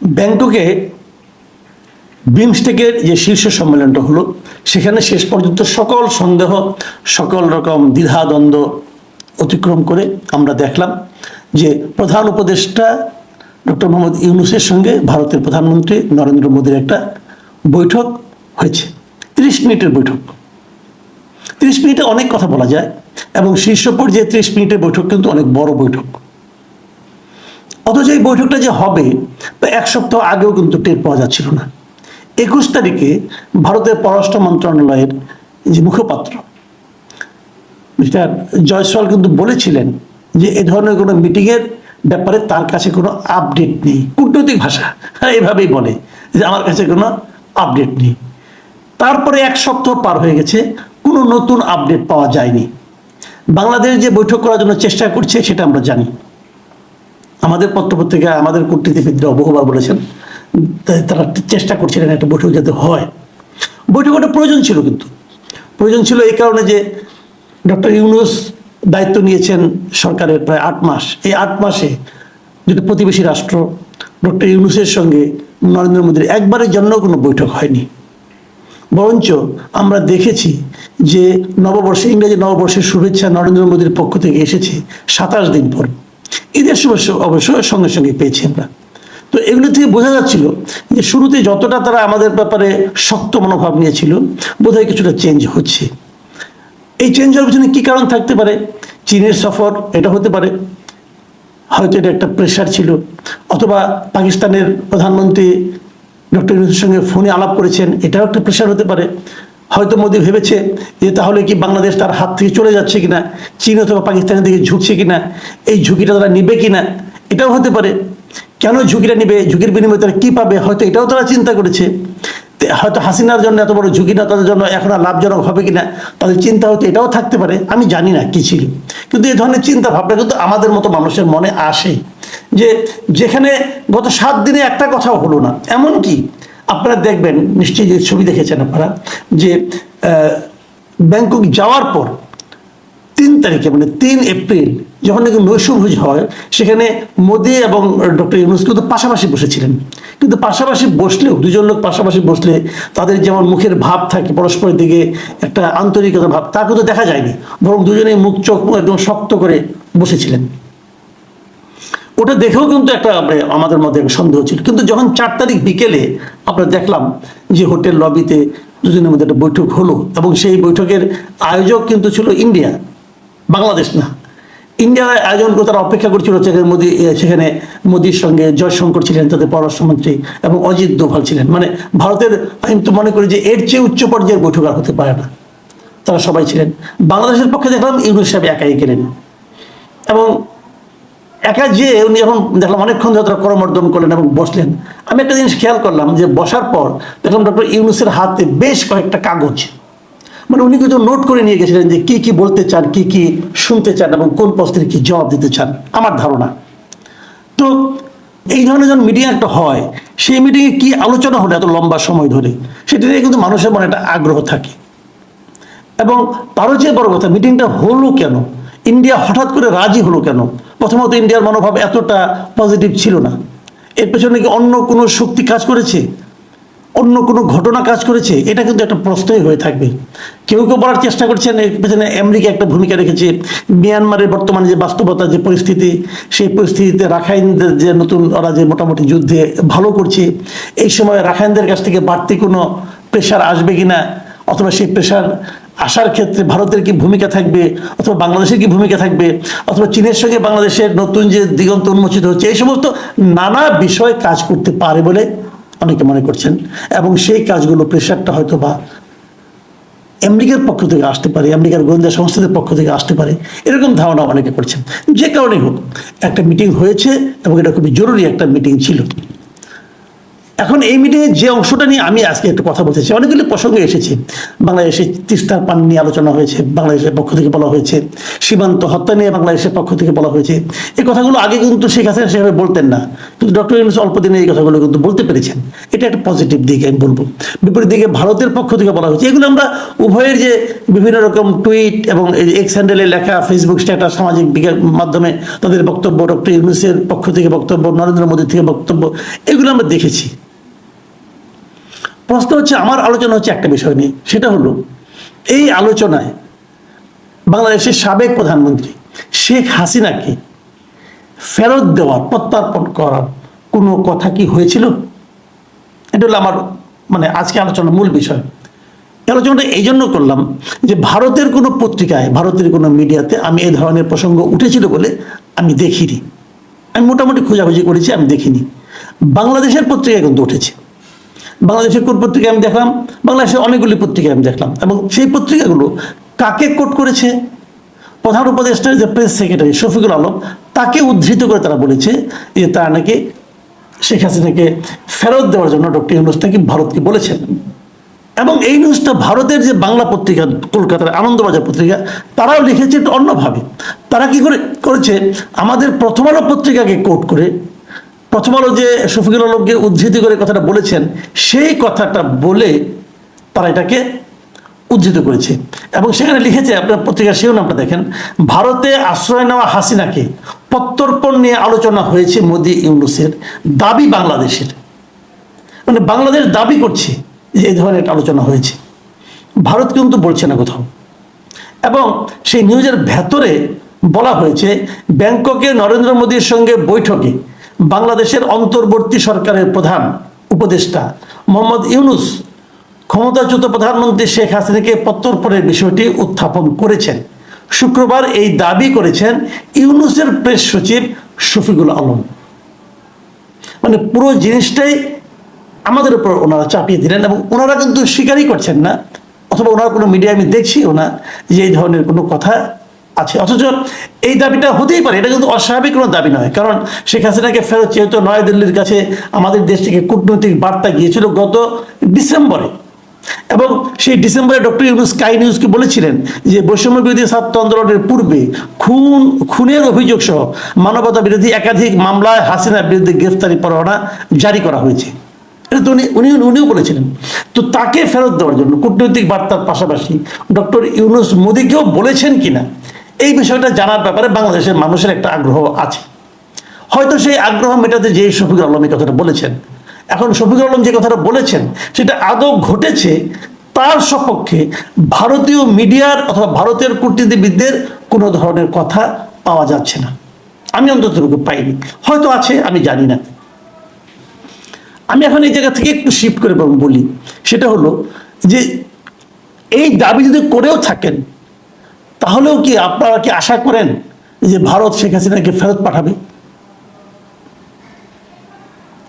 ব্যাংককে বিমস্টেকের যে শীর্ষ সম্মেলনটা হলো, সেখানে শেষ পর্যন্ত সকল সন্দেহ, সকল রকম দ্বিধাদ্বন্দ্ব অতিক্রম করে আমরা দেখলাম যে প্রধান উপদেষ্টা ডক্টর মোহাম্মদ ইউনুসের সঙ্গে ভারতের প্রধানমন্ত্রী নরেন্দ্র মোদীর একটা বৈঠক হয়েছে, তিরিশ মিনিটের বৈঠক। তিরিশ মিনিটে অনেক কথা বলা যায় এবং শীর্ষ পর্যায়ে ত্রিশ মিনিটের বৈঠক কিন্তু অনেক বড় বৈঠক। অথচ এই বৈঠকটা যে হবে এক সপ্তাহ আগেও কিন্তু টের পাওয়া যাচ্ছিল না। একুশ তারিখে ভারতের পররাষ্ট্র মন্ত্রণালয়ের যে মুখপাত্র, মিস্টার জয়সওয়াল কিন্তু বলেছিলেন যে এ ধরনের কোনো মিটিংয়ের ব্যাপারে তার কাছে কোনো আপডেট নেই। কূটনৈতিক ভাষা হ্যাঁ এভাবেই বলে যে আমার কাছে কোনো আপডেট নেই। তারপরে এক সপ্তাহ পার হয়ে গেছে, কোনো নতুন আপডেট পাওয়া যায়নি। বাংলাদেশ যে বৈঠক করার জন্য চেষ্টা করছে, সেটা আমরা জানি। আমাদের পত্রপত্রিকা আমাদের কূটনীতিবিদরা বহুবার বলেছেন তারা চেষ্টা করছিলেন একটা বৈঠক যাতে হয়। বৈঠক একটা প্রয়োজন ছিল কিন্তু। প্রয়োজন ছিল এই কারণে যে ডক্টর ইউনুস দায়িত্ব নিয়েছেন সরকারের প্রায় আট মাস। এই আট মাসে যেটা প্রতিবেশী রাষ্ট্র ডক্টর ইউনুসের সঙ্গে নরেন্দ্র মোদীর একবারের জন্য কোনো বৈঠক হয়নি, বরঞ্চ আমরা দেখেছি যে নববর্ষে ইংরেজি নববর্ষের শুভেচ্ছা নরেন্দ্র মোদীর পক্ষ থেকে এসেছে সাতাশ দিন পর। ঈদের শুভেচ্ছা অবশ্য সঙ্গে সঙ্গে পেয়েছি আমরা। তো এগুলো থেকে বোঝা যাচ্ছিল যে শুরুতে যতটা তারা আমাদের ব্যাপারে শক্ত মনোভাব নিয়েছিল, বোধহয় কিছুটা চেঞ্জ হচ্ছে। এই চেঞ্জ হওয়ার পিছনে কী কারণ থাকতে পারে? চীনের সফর, এটা হতে পারে। হয়তো এটা একটা প্রেশার ছিল। অথবা পাকিস্তানের প্রধানমন্ত্রী ডক্টর ইউনুসের সঙ্গে ফোনে আলাপ করেছেন, এটাও একটা প্রেশার হতে পারে। হয়তো মোদি ভেবেছে যে তাহলে কি বাংলাদেশ তার হাত থেকে চলে যাচ্ছে কিনা? চীন অথবা পাকিস্তানের দিকে ঝুঁকছে কিনা? এই ঝুঁকিটা তারা নিবে কিনা? এটাও হতে পারে। কেন ঝুঁকিটা নিবে? ঝুঁকির বিনিময়ে তারা কী পাবে? হয়তো এটাও তারা চিন্তা করেছে। হয়তো হাসিনার জন্য এত বড় ঝুঁকি না, তাদের জন্য এখন আর লাভজনক হবে কিনা? তাদের চিন্তা হয়তো এটাও থাকতে পারে। আমি জানি না কী ছিল। কিন্তু এই ধরনের চিন্তা ভাবনা কিন্তু আমাদের মতো মানুষের মনে আসে। যে যেখানে গত সাত দিনে একটা কথাও হলো না। এমন কি আপনারা দেখবেন, নিশ্চয়ই যে ছবি দেখেছেন আপনারা, যে ব্যাংকক যাওয়ার পর তিন তারিখে মানে তিন এপ্রিল, যখন নাকি নৈশভোজ হয়, সেখানে মোদি এবং ডক্টর ইউনুস কিন্তু পাশাপাশি বসেছিলেন। কিন্তু পাশাপাশি বসলেও, দুজন লোক পাশাপাশি বসলে তাদের যেমন মুখের ভাব থাকে, পরস্পরের দিকে একটা আন্তরিকতা ভাব, তা কিন্তু দেখা যায়নি। বরং দুজনেই মুখ, চোখ একদম শক্ত করে বসেছিলেন। ওটা দেখেও কিন্তু একটা মানে আমাদের মধ্যে সন্দেহ ছিল। কিন্তু যখন চার তারিখ বিকেলে আমরা দেখলাম যে হোটেল লবিতে দুজনের মধ্যে একটা বৈঠক হলো এবং সেই বৈঠকের আয়োজক কিন্তু ছিল ইন্ডিয়া, বাংলাদেশ না। ইন্ডিয়ার আয়োজন করে তারা অপেক্ষা করছিল সেখানে মোদি সেখানে মোদির সঙ্গে জয়শঙ্কর ছিলেন, তাদের পররাষ্ট্রমন্ত্রী এবং অজিত দোভাল ছিলেন। মানে ভারতের, আমি তো মনে করি যে এর চেয়ে উচ্চ পর্যায়ের বৈঠক আর হতে পারে না। তারা সবাই ছিলেন। বাংলাদেশের পক্ষে দেখলাম ইউনুস সাহেব একাই গেলেন এবং একা যে উনি যখন দেখলাম অনেকক্ষণ ধরে তারা করমর্দন করলেন এবং বসলেন। আমি একটা জিনিস খেয়াল করলাম যে বসার পর দেখলাম ডক্টর ইউনুসের হাতে বেশ কয়েকটা কাগজ। মানে উনি কিন্তু নোট করে নিয়ে গেছিলেন যে কি কি বলতে চান, কি কি শুনতে চান এবং কোন প্রশ্নের কি জবাব দিতে চান। আমার ধারণা। তো এই ধরনের যখন মিটিং একটা হয়, সেই মিটিংয়ে কি আলোচনা হলো এত লম্বা সময় ধরে? সেটা নিয়ে কিন্তু মানুষের মনে একটা আগ্রহ থাকে। এবং তারও চেয়ে বড় কথা, মিটিংটা হলো কেন? ইন্ডিয়া হঠাৎ করে রাজি হলো কেন? প্রথমত ইন্ডিয়ার মনোভাব এতটা পজিটিভ ছিল না। এর পেছনে কি অন্য কোনো শক্তি কাজ করেছে? অন্য কোনো ঘটনা কাজ করেছে? এটা কিন্তু একটা প্রশ্নই হয়ে থাকবে। কেউ কেউ বলার চেষ্টা করছেন, এর পেছনে আমেরিকা একটা ভূমিকা রেখেছে। মিয়ানমারের বর্তমানে যে বাস্তবতা, যে পরিস্থিতি, সেই পরিস্থিতিতে রাখাইনদের যে নতুন, ওরা যে মোটামুটি যুদ্ধে ভালো করছে, এই সময় রাখাইনদের কাছ থেকে বাড়তি কোনো প্রেশার আসবে কিনা, অথবা সেই প্রেশার আসার ক্ষেত্রে ভারতের কি ভূমিকা থাকবে অথবা বাংলাদেশের কি ভূমিকা থাকবে অথবা চীনের সঙ্গে বাংলাদেশের নতুন যে দিগন্ত উন্মোচিত হচ্ছে, এই সমস্ত নানা বিষয় কাজ করতে পারে বলে অনেকে মনে করছেন এবং সেই কাজগুলো প্রেশারটা হয়তো বা আমেরিকার পক্ষ থেকে আসতে পারে, আমেরিকার গোয়েন্দা সংস্থাদের পক্ষ থেকে আসতে পারে, এরকম ধারণা অনেকে করছেন। যে কারণেই হোক, একটা মিটিং হয়েছে এবং এটা খুবই জরুরি একটা মিটিং ছিল। এখন এই মিটিংয়ে যে অংশটা নিয়ে আমি আজকে একটু কথা বলতে চাই, অনেকগুলি প্রসঙ্গে এসেছে। বাংলাদেশে তিস্তার পান নিয়ে আলোচনা হয়েছে, বাংলাদেশের পক্ষ থেকে বলা হয়েছে। সীমান্ত হত্যা নিয়ে বাংলাদেশের পক্ষ থেকে বলা হয়েছে। এই কথাগুলো আগে কিন্তু শেখ হাসিনা সেভাবে বলতেন না। কিন্তু ডক্টর ইউনুস অল্প দিনে এই কথাগুলো কিন্তু বলতে পেরেছেন। এটা একটা পজিটিভ দিক, আমি বলব। বিপরীত দিকে ভারতের পক্ষ থেকে বলা হয়েছে। এগুলো আমরা উভয়ের যে বিভিন্ন রকম টুইট এবং এক্স হ্যান্ডেলে লেখা ফেসবুক স্ট্যাটাস সামাজিক মাধ্যমে তাদের বক্তব্য, ডক্টর ইউনুসের পক্ষ থেকে বক্তব্য, নরেন্দ্র মোদীর থেকে বক্তব্য, এগুলো আমরা দেখেছি। প্রশ্ন হচ্ছে, আমার আলোচনা হচ্ছে একটা বিষয় নিয়ে। সেটা হলো, এই আলোচনায় বাংলাদেশের সাবেক প্রধানমন্ত্রী শেখ হাসিনাকে ফেরত দেওয়ার প্রত্যার্পণ করার কোনো কথা কি হয়েছিল? এটা হলো আমার মানে আজকে আলোচনার মূল বিষয়। আলোচনাটা এই জন্য করলাম যে ভারতের কোনো পত্রিকায়, ভারতের কোনো মিডিয়াতে আমি এই ধরনের প্রসঙ্গ উঠেছিল বলে আমি দেখিনি। আমি মোটামুটি খোঁজাখুঁজি করেছি, আমি দেখিনি। বাংলাদেশের পত্রিকায় কিন্তু উঠেছে। বাংলাদেশের কোন পত্রিকা আমি দেখলাম? বাংলাদেশের অনেকগুলি পত্রিকা আমি দেখলাম। এবং সেই পত্রিকাগুলো কাকে কোট করেছে? প্রধান উপদেষ্টার যে প্রেস সেক্রেটারি শফিকুল আলম, তাকে উদ্ধৃত করে তারা বলেছে যে তারা নাকি শেখ হাসিনাকে ফেরত দেওয়ার জন্য ডক্টর ইউনুস নাকি ভারতকে বলেছেন। এবং এই নিউজটা ভারতের যে বাংলা পত্রিকা, কলকাতার আনন্দবাজার পত্রিকা, তারাও লিখেছে একটু অন্যভাবে। তারা কি করে করেছে? আমাদের প্রথম আলো পত্রিকাকে কোট করে প্রথম আলো যে শফিকুল আলমকে উদ্ধৃতি করে কথাটা বলেছেন, সেই কথাটা বলে তারা এটাকে উদ্ধৃত করেছে। এবং সেখানে লিখেছে, আপনার পত্রিকার শিরোনামটা দেখেন, ভারতে আশ্রয় নেওয়া হাসিনাকে প্রত্যর্পণ নিয়ে আলোচনা হয়েছে মোদি ইউনুসের দাবি বাংলাদেশের। মানে বাংলাদেশ দাবি করছে যে এই ধরনের একটা আলোচনা হয়েছে। ভারত কিন্তু বলছে না কোথাও। এবং সেই নিউজের ভেতরে বলা হয়েছে, ব্যাংককে নরেন্দ্র মোদীর সঙ্গে বৈঠকে বাংলাদেশের অন্তর্বর্তী সরকারের প্রধান উপদেষ্টা মোহাম্মদ ইউনুস ক্ষমতাচ্যুত প্রধানমন্ত্রী শেখ হাসিনাকে প্রত্যর্পণের বিষয়টি উত্থাপন করেছেন। শুক্রবার এই দাবি করেছেন ইউনুসের প্রেস সচিব শফিকুল আলম। মানে পুরো জিনিসটাই আমাদের উপর ওনারা চাপিয়ে দিলেন এবং ওনারা কিন্তু স্বীকারই করছেন না, অথবা ওনার কোনো মিডিয়া আমি দেখছিও না যে এই ধরনের কোনো কথা আছে। অথচ এই দাবিটা হতেই পারে, এটা কিন্তু অস্বাভাবিক কোনো দাবি নয়। কারণ শেখ হাসিনাকে ফেরত যেহেতু নয়াদিল্লির কাছে আমাদের দেশ থেকে কূটনৈতিক বার্তা গিয়েছিল গত ডিসেম্বরে। এবং সেই ডিসেম্বরে ডক্টর ইউনুস স্কাই নিউজকে বলেছিলেন যে বৈষম্য বিরোধী ছাত্র আন্দোলনের পূর্বে খুন খুনের অভিযোগ সহ মানবতা বিরোধী একাধিক মামলায় হাসিনার বিরুদ্ধে গ্রেফতারি পরোয়ানা জারি করা হয়েছে। এটা তো উনি উনি উনিও বলেছিলেন। তো তাকে ফেরত দেওয়ার জন্য কূটনৈতিক বার্তার পাশাপাশি ডক্টর ইউনুস মোদীকেও বলেছেন কিনা এই বিষয়টা জানার ব্যাপারে বাংলাদেশের মানুষের একটা আগ্রহ আছে। হয়তো সেই আগ্রহ মেটাতে যে শফিকুল আলম এই কথাটা বলেছেন। এখন শফিকুল আলম যে কথাটা বলেছেন, সেটা আদৌ ঘটেছে? তার সপক্ষে ভারতীয় মিডিয়ার অথবা ভারতের কূটনীতিবিদদের কোনো ধরনের কথা পাওয়া যাচ্ছে না। আমি অন্তত পাইনি। হয়তো আছে, আমি জানি না। আমি এখন এই জায়গা থেকে একটু শিফট করে বলি। সেটা হলো যে, এই দাবি যদি করেও থাকেন তাহলেও কি আপনারা কি আশা করেন যে ভারত শেখ হাসিনাকে ফেরত পাঠাবে?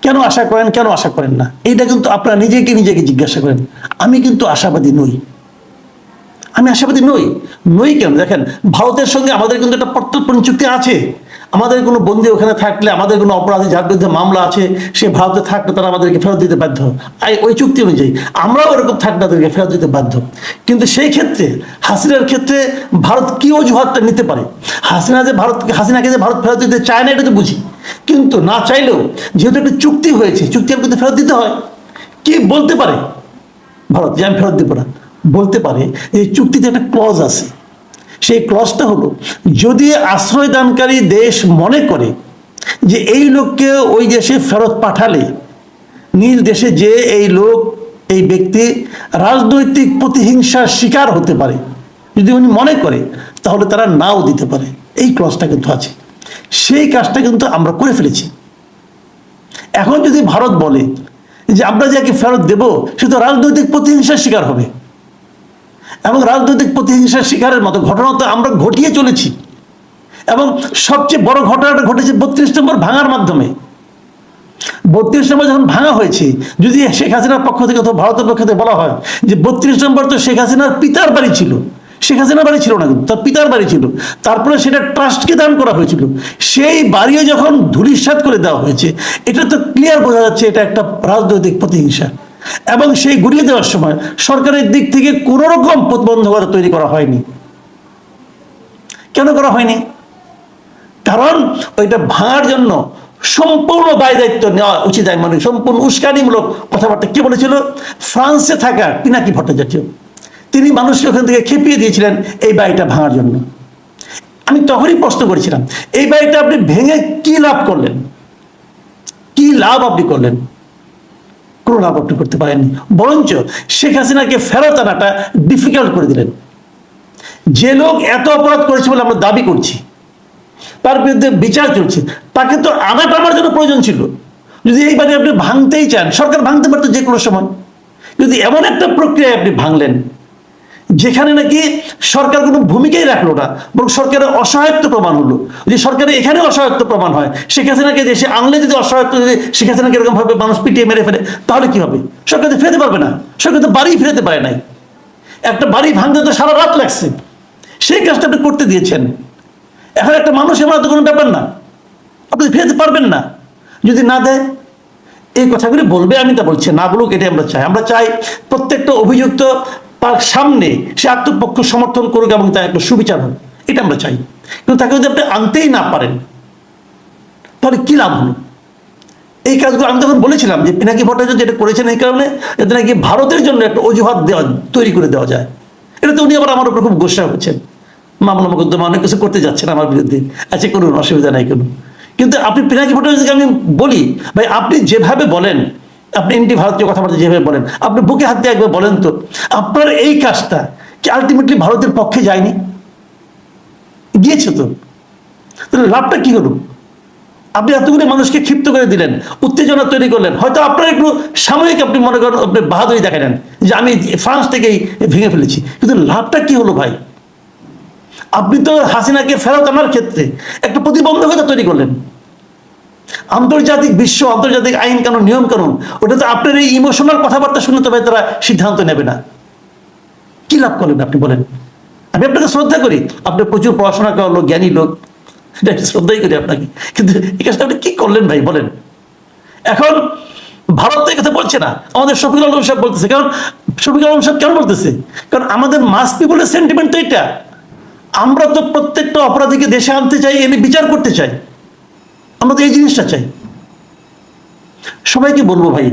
কেন আশা করেন, কেন আশা করেন না? এইটা কিন্তু আপনারা নিজেকে নিজেকে জিজ্ঞাসা করেন। আমি কিন্তু আশাবাদী নই। আমি আশাবাদী নই। নই কেন? দেখেন, ভারতের সঙ্গে আমাদের কিন্তু একটা প্রত্যর্পণ চুক্তি আছে। আমাদের কোনো বন্দি ওখানে থাকলে, আমাদের কোনো অপরাধী যার বিরুদ্ধে মামলা আছে, সে ভারতে থাকলে তারা আমাদেরকে ফেরত দিতে বাধ্য। ওই চুক্তি অনুযায়ী আমরাও এরকম থাকলে তাদেরকে ফেরত দিতে বাধ্য। কিন্তু সেই ক্ষেত্রে, হাসিনার ক্ষেত্রে ভারত কি অজুহাতটা নিতে পারে? হাসিনা যে ভারত, হাসিনাকে যে ভারত ফেরত দিতে চায় না, এটা তো বুঝি। কিন্তু না চাইলেও যেহেতু একটা চুক্তি হয়েছে, চুক্তি আমি কিন্তু ফেরত দিতে হয়। কি বলতে পারে? ভারত, যে আমি ফেরত দেবো না। বলতে পারে যে এই চুক্তিতে একটা ক্লজ আছে। সেই ক্লসটা হলো, যদি আশ্রয়দানকারী দেশ মনে করে যে এই লোককে ওই দেশে ফেরত পাঠালে, নিজ দেশে যে এই লোক, এই ব্যক্তি রাজনৈতিক প্রতিহিংসার শিকার হতে পারে, যদি উনি মনে করে, তাহলে তারা নাও দিতে পারে। এই ক্লসটা কিন্তু আছে। সেই কাজটা কিন্তু আমরা করে ফেলেছি। এখন যদি ভারত বলে যে আমরা যাকে ফেরত দেব, সে তো রাজনৈতিক প্রতিহিংসার শিকার হবে। এবং রাজনৈতিক প্রতিহিংসার শিকারের মতো ঘটনা তো আমরা ঘটিয়ে চলেছি। এবং সবচেয়ে বড় ঘটনাটা ঘটেছে বত্রিশ নম্বর ভাঙার মাধ্যমে। বত্রিশ নম্বর যখন ভাঙা হয়েছে, যদি শেখ হাসিনার পক্ষ থেকে অথবা ভারতের পক্ষ থেকে বলা হয় যে বত্রিশ নম্বর তো শেখ হাসিনার পিতার বাড়ি ছিল, শেখ হাসিনা বাড়ি ছিল না কিন্তু, তার পিতার বাড়ি ছিল, তারপরে সেটা ট্রাস্টকে দান করা হয়েছিল। সেই বাড়িও যখন ধুলিস্বাদ করে দেওয়া হয়েছে, এটা তো ক্লিয়ার বোঝা যাচ্ছে, এটা একটা রাজনৈতিক প্রতিহিংসা। এবং সেই গুড়িয়ে দেওয়ার সময় সরকারের দিক থেকে কোনো রকম প্রতিবন্ধকতা তৈরি করা হয়নি। কেন করা হয়নি? কারণ ওইটা ভাঙার জন্য সম্পূর্ণ দায় দায়িত্ব নেওয়া উচিত আমি মনে সম্পূর্ণ উস্কানিমূলক কথাবার্তা কে বলেছিল? ফ্রান্সে থাকা পিনাকি ভট্টাচার্য। তিনি মানুষকে ওখান থেকে খেপিয়ে দিয়েছিলেন এই বাড়িটা ভাঙার জন্য। আমি তখনই প্রশ্ন করেছিলাম, এই বাড়িটা আপনি ভেঙে কি লাভ করলেন? কি লাভ আপনি করলেন? আপনি করতে পারেননি। বরঞ্চ শেখ হাসিনাকে ফেরত আনাটা ডিফিকাল্ট করে দিলেন। যে লোক এত অপরাধ করেছে বলে আমরা দাবি করছি, তার বিরুদ্ধে বিচার চলছে, তাকে তো আঘাত আমার জন্য প্রয়োজন ছিল। যদি এই বাড়ি আপনি ভাঙতেই চান, সরকার ভাঙতে পারতো যে কোনো সময়। যদি এমন একটা প্রক্রিয়ায় আপনি ভাঙলেন যেখানে নাকি সরকার কোনো ভূমিকাই রাখল না, বরং সরকারের অসহায়ত্ব প্রমাণ হলো। যদি সরকারের এখানে অসহায়ত্ব প্রমাণ হয় শেখ হাসিনাকে দেশে আনলে যদি অসহায়ত্ব যদি শেখ হাসিনাকে এরকম ভাবে মানুষ পিটিয়ে মেরে ফেলে, তাহলে কি হবে? সরকার তো ফেরতে পারবে না। সরকার তো বাড়ি ফেরতে পারে নাই। একটা বাড়ি ভাঙতে তো সারা রাত লাগছে। সেই কাজটা আপনি করতে দিয়েছেন। এখন একটা মানুষ এমন তো কোনো ব্যাপার না। আপনি ফেরতে পারবেন না। যদি না দেয়, এই কথাগুলি বলবে, আমি তা বলছি। না বলুক, এটাই আমরা চাই। আমরা চাই প্রত্যেকটা অভিযুক্ত তার সামনে সে আত্মপক্ষ সমর্থন করুক এবং তার একটা সুবিচার হোক, এটা আমরা চাই। কিন্তু তাকে যদি আপনি আনতেই না পারেন, তাহলে কী লাভ হলো? এই কাজগুলো আমি তখন বলেছিলাম যে পিনাকি ভট্টাচার্য যেটা করেছেন এই কারণে যাতে নাকি ভারতের জন্য একটা অজুহাত দেওয়া, তৈরি করে দেওয়া যায়। এটা তো উনি আবার আমার উপর খুব গোসা হচ্ছেন মামলা মোকদ্দমা অনেক কিছু করতে যাচ্ছেন আমার বিরুদ্ধে। আচ্ছা করুন, অসুবিধা নাই কোনো কিন্তু আপনি পিনাকি ভট্টাচার্যকে আমি বলি, ভাই, আপনি যেভাবে বলেন আপনি এমটি ভারতীয় কথাবার্তা যেভাবে বলেন, আপনি বুকে হাত দিয়ে একবার বলেন তো, আপনার এই কাজটা কি আলটিমেটলি ভারতের পক্ষে যায়নি? গিয়েছে তো। তাহলে লাভটা কি হলো? আপনি এতগুলো মানুষকে ক্ষিপ্ত করে দিলেন, উত্তেজনা তৈরি করলেন, হয়তো আপনার একটু সাময়িক আপনি মনে করেন, আপনি বাহাদুরি দেখালেন যে আমি ফ্রান্স থেকেই ভেঙে ফেলেছি। কিন্তু লাভটা কি হলো ভাই? আপনি তো হাসিনাকে ফেরত আনার ক্ষেত্রে একটা প্রতিবন্ধকতা তৈরি করলেন। আন্তর্জাতিক বিশ্ব, আন্তর্জাতিক আইন কানুন, নিয়ম কানুন, ওটা তো আপনার এই ইমোশনাল কথাবার্তা শুনে তবে তারা সিদ্ধান্ত নেবে না। কি লাভ করলেন আপনি বলেন? আমি আপনাকে শ্রদ্ধা করি। আপনি প্রচুর পড়াশোনা করা লোক, জ্ঞানী লোক। শ্রদ্ধাই করি আপনাকে। কিন্তু এই কাজটা আপনি কি করলেন ভাই বলেন? এখন ভারত তো কথা বলছে না। আমাদের শফিকুল আলম সাহেব বলতেছে। কারণ শফিকুল আলম সাহেব কেন বলতেছে? কারণ আমাদের মাস পিপুলের সেন্টিমেন্ট তো এটা। আমরা তো প্রত্যেকটা অপরাধীকে দেশে আনতে চাই, এনে বিচার করতে চাই। আমরা তো এই জিনিসটা চাই। সবাইকে বলব ভাই,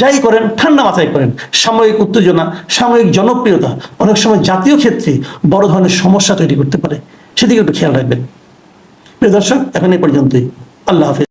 যাই করেন, ঠান্ডা মাথায় করেন। সাময়িক উত্তেজনা, সাময়িক জনপ্রিয়তা, অনেক সময় জাতীয় ক্ষেত্রে বড় ধরনের সমস্যা তৈরি করতে পারে। সেদিকে একটু খেয়াল রাখবেন। প্রিয় দর্শক, এখন এই পর্যন্তই। আল্লাহ হাফিজ।